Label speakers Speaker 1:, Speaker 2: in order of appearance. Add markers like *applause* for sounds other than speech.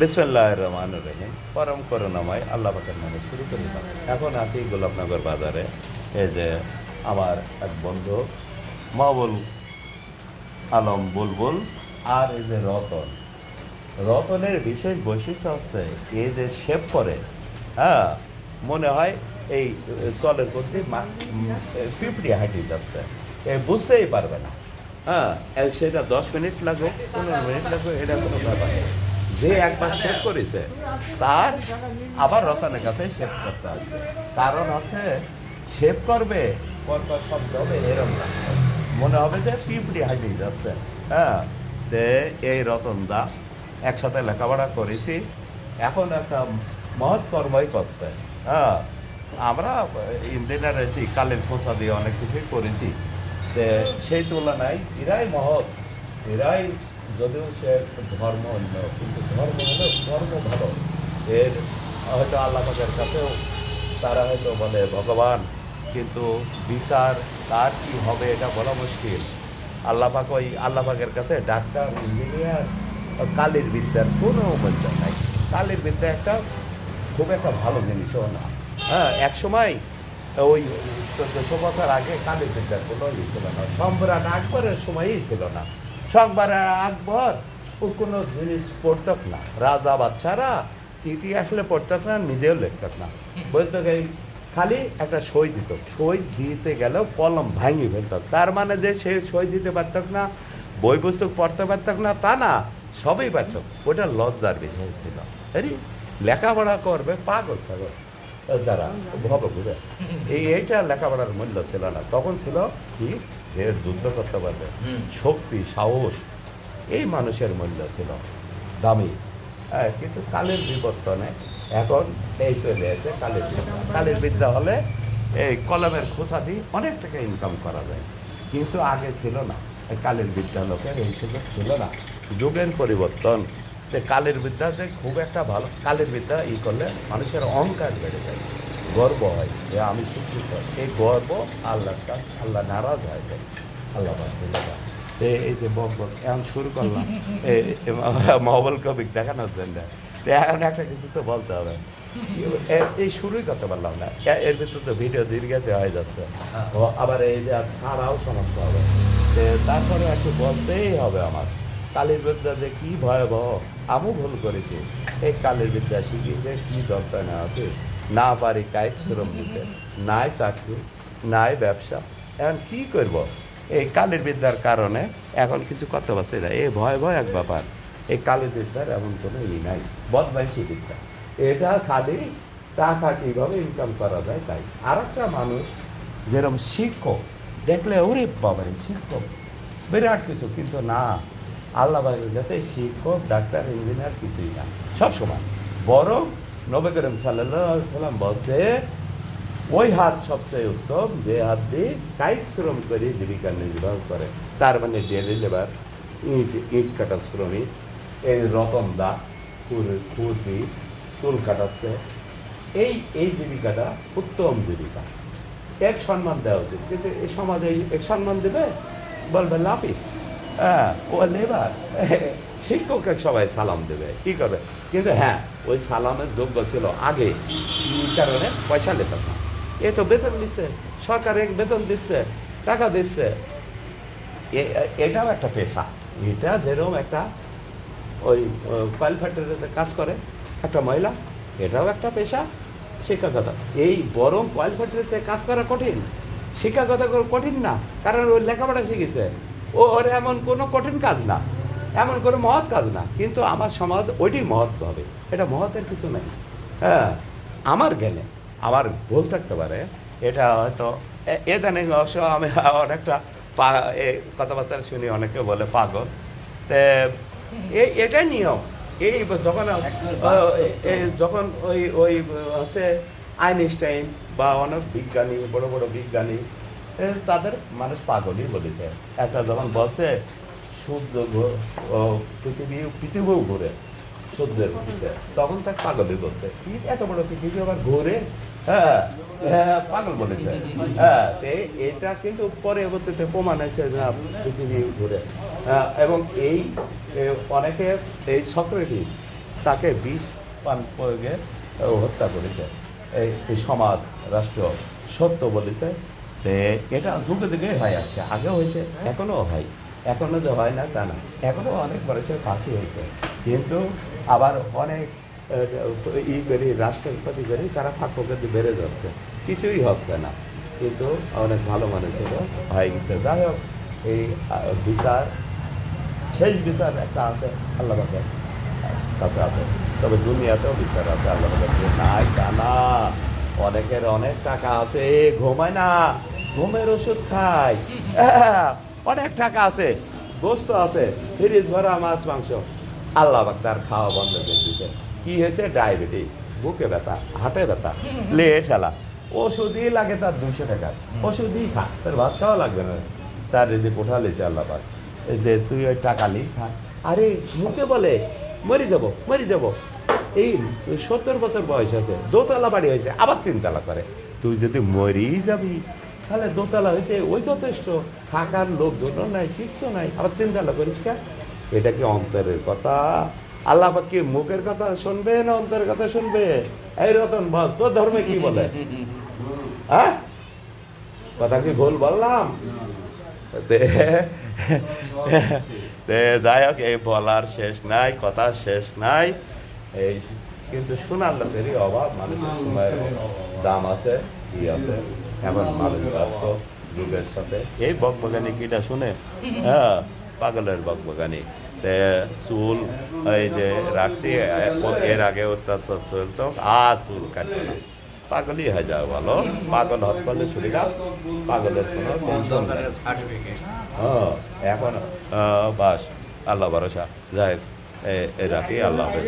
Speaker 1: বিসমুল্লাহ রহমান রহিম। পরম করুণাময় আল্লাহ পাকের নামে শুরু করিলাম এখন আছি গোলাপনগর বাজারে। এই যে আমার এক বন্ধু, মাহবুল আলম বুলবুল, আর এই যে রতন। রতনের বিশেষ বৈশিষ্ট্য হচ্ছে এই যে শেপ করে হ্যাঁ মনে হয় এই চলের প্রতি পিঁপড়ি হাঁটি যাচ্ছে। এ বুঝতেই পারবে না। হ্যাঁ সেটা দশ মিনিট লাগবে, পনেরো মিনিট লাগবে, এটা কোনো ব্যাপার না। যে একবার শেভ করেছে, তার আবার রতনের কাছে শেভ করতে হবে। কারণ আছে শেভ করবে, পরপর শব্দ হবে এরকম না। মনে হবে যে পিঁপড়ি হাঁটি যাচ্ছে। হ্যাঁ যে এই রতনদা একসাথে লেখাপড়া করেছি, এখন একটা মহৎ কর্মই করছে। হ্যাঁ আমরা ইঞ্জিনিয়ার আছি কালের খোঁচা দিয়ে অনেক কিছুই করেছি। তে সেই তুলনায় এরাই মহৎ, এরাই যদিও সে ধর্ম অন্য কিন্তু ধর্ম হলো ধর্ম ভালো। এর হয়তো আল্লাহ পাকের কাছেও তারা হয়তো বলে, ভগবান, কিন্তু বিচার তার কি হবে এটা বলা মুশকিল। আল্লাহ পাক ওই, আল্লাহ পাকের কাছে ডাক্তার, ইঞ্জিনিয়ার, কালির বিদ্যার কোনো মূল্য নাই। কালির বিদ্যা একটা খুব একটা ভালো জিনিসও না। হ্যাঁ এক সময় ওই চোদ্দশো বছর আগে কালির বিদ্যার কোনো ই ছিল না। সম্রাট আকবরের সময়ই ছিল না। সম্রাট আকবর, ও কোনো জিনিস পড়তক না। রাজা বাচ্চারা চিঠি আসলে পড়তক না, নিজেও লিখতক না। বলতো এই খালি একটা সই দিত। সই দিতে গেলেও কলম ভাঙি ফেলত। তার মানে যে সে সই দিতে পারতক না, বই পুস্তক পড়তে পারতক না, তা না, সবই পারত ওটা লজ্জার বিষয় ছিল। আরে, লেখাপড়া করবে পাগল ছাগল। যারা ভব এই এইটা লেখাপড়ার মূল্য ছিল না। তখন ছিল কি যে যুদ্ধ করতে পারবে। শক্তি সাহস এই মানুষের মূল্য ছিল। দামি। হ্যাঁ কিন্তু কালের বিবর্তনে এখন এই চলে এসে কালের বিদ্যা। কালের বিদ্যা হলে এই কলমের খোসা দিয়ে অনেক টাকা ইনকাম করা যায়। কিন্তু আগে ছিল না। কালের বিদ্যা লোকের এই সুযোগ ছিল না। যুগের পরিবর্তন। যে বিদ্যা যে খুব একটা ভালো। কালের বিদ্যা ই করলে মানুষের অহংকার বেড়ে যায়। গর্ব হয় যে আমি শিক্ষিত এই গর্ব আল্লাহর কাছ, আল্লাহ নারাজ হয়ে যায় আল্লাহ এই যে বক বক এখন শুরু করলাম। মহবল কবিক দেখানোর জন্য এখন একটা কিছু তো বলতে হবে। এই শুরুই করতে পারলাম না। এর ভিতরে তো ভিডিও দীর্ঘাতে হয়ে যাচ্ছে। ও, আবার এই যে ছাড়াও সমস্যা হবে। তারপরে একটু বলতেই হবে আমার। কালীর বিদ্যা যে কি ভয়াবহ, আমিও ভুল করেছি। এই কালীর বিদ্যা শিখিয়ে কি দরকার না আছে না পারি কায়িক শ্রম দিতে। নাই চাকরি, নাই ব্যবসা। এখন কি করব? এই কালীর বিদ্যার কারণে এখন কিছু করতে পারছি না। এই ভয় ভয় এক ব্যাপার। এই কালীর বিদ্যার এমন কোনো ই নাই। বদমাইশি বিদ্যা। এটা খালি টাকা কীভাবে ইনকাম করা যায় তাই। আর একটা মানুষ যেরকম শিক্ষক, দেখলে ওরে বাবা শিক্ষক। বিরাট কিছু, কিন্তু না। আল্লাহ যাতে শিক্ষক, ডাক্তার, ইঞ্জিনিয়ার কিছুই না। সব সময় বরং নবী করিম সাল্লাম বলছে, ওই হাত সবচেয়ে উত্তম, যে হাত দিয়ে কায়িক শ্রম করে জীবিকা নির্বাহ করে। তার মানে ডেলি লেবার, ইট ইট কাটার শ্রমিক, এই রতন দা কুর্দি, চুল কাটাচ্ছে, এই এই জীবিকাটা উত্তম জীবিকা। এক সম্মান দেওয়া উচিত। কিন্তু এই সমাজে এক সম্মান দেবে? বলবে লাফিস। হ্যাঁ ও লেবার। শিক্ষককে সবাই সালাম দেবে, কি করবে? কিন্তু হ্যাঁ ওই সালামের যোগ্য ছিল আগে কারণে পয়সা লেত না। এ তো বেতন দিচ্ছে, সরকার এক বেতন দিচ্ছে, টাকা দিচ্ছে। এটাও একটা পেশা। এটা যেরকম একটা ওই কয়েল ফ্যাক্টরিতে কাজ করে একটা মহিলা, এটাও একটা পেশা শিক্ষাগত। এই বরং কয়েল ফ্যাক্টরিতে কাজ করা কঠিন, শিক্ষাগত কঠিন না, কারণ ওই লেখাপড়া শিখেছে। ও, ওর এমন কোনো কঠিন কাজ না। এমন কোনো মহৎ কাজ না, কিন্তু আমার সমাজ ওইটি মহৎ হবে। এটা মহতের কিছু নেই। হ্যাঁ আমার জ্ঞানে, আমার ভুল থাকতে পারে, এটা হয়তো এ- এ অবশ্য আমি অনেকটা পা কথাবার্তা শুনি, অনেকে বলে পাগল। তে এটাই নিয়ম। এই যখন যখন ওই ওই, হচ্ছে আইনস্টাইন বা অনেক বিজ্ঞানী, বড় বড় বিজ্ঞানী তাদের মানুষ পাগলই বলেছে। একটা যখন বলছে সূর্য পৃথিবী পৃথিবীও ঘুরে সূর্যের ভিতরে তখন তাকে পাগলই বলছে কি? এত বড় পৃথিবী আবার ঘুরে? হ্যাঁ হ্যাঁ পাগল বলেছে হ্যাঁ এটা কিন্তু পরবর্তীতে প্রমাণ হয়েছে যে পৃথিবী ঘুরে। হ্যাঁ, এবং এই অনেকে এই সক্রেটিস তাকে বিষ পান প্রয়োগে হত্যা করেছে। এই এই সমাজ রাষ্ট্র সত্য বলেছে এটা যুগে যুগে হয় আসছে আগেও হয়েছে এখনও হয়। এখনও যে হয় না, তা না। এখনও অনেক মানুষের ফাঁসি হয়েছে। কিন্তু আবার অনেক ই করি রাষ্ট্রের প্রতি করি তারা ফাঁকফোকর বেড়ে যাচ্ছে। কিছুই হচ্ছে না। কিন্তু অনেক ভালো মানুষেরও হয়ে গেছে। যাই হোক, এই বিচার, শেষ বিচার একটা আছে, আল্লাহ কাছে আছে। তবে দুনিয়াতেও বিচার আছে, আল্লাহ যে নাই, তা না। অনেকের অনেক টাকা আছে, ঘুমায় না, ঘুমের ওষুধ খায়। *laughs* অনেক টাকা আছে, গোস্ত আছে ফ্রিজ ভরা মাছ, মাংস। আল্লাহ তার খাওয়া বন্ধ করে দিতে কি হয়েছে? ডায়াবেটিস, বুকে ব্যথা, হাটে ব্যথা লে ঠেলা। ওষুধই লাগে তার দুশো টাকা। ওষুধই খা, তার ভাত খাওয়া লাগবে না। তার এই যে কোঠা লেছে আল্লাহ পাক। যে তুই ওই টাকা লি খা। আরে, মুখে বলে, মরি যাব মরি যাব। এই সত্তর বছর বয়স আছে, দোতলা বাড়ি হয়েছে, আবার তিনতলা করে। তুই যদি মরি যাবি তাহলে দোতলা হয়েছে ওই যথেষ্ট। থাকার লোকজনও নাই কিচ্ছু নাই। আবার তিনতলা করিস কে এটা কি অন্তরের কথা? আল্লাহ কি মুখের কথা শুনবে না অন্তরের কথা শুনবে? এই রতন বল তোর ধর্মে কি বলে? *laughs* হ্যাঁ? কথা কি ভুল বললাম? যাই হোক এই বলার শেষ নাই কথা শেষ নাই। এই কিন্তু শোনার লোকেরই অভাব মানুষের সময়ের দাম আছে কি আছে? এখন মানুষ ব্যস্ত, যুগের সাথে। এই বকবগানি কিটা শুনে হ্যাঁ পাগলের বকবগানি তে চুল, এই যে রাখছি এর আগে অত্যাচার চলতো, আর চুল কাটবে না। পাগলই হয়ে যাও ভালো পাগল হত করলে সুবিধা পাগলের কোনো টেনশন নেই। হ্যাঁ এখন বাস, আল্লাহ ভরসা। যাই রাখি, আল্লাহ হাফেজ।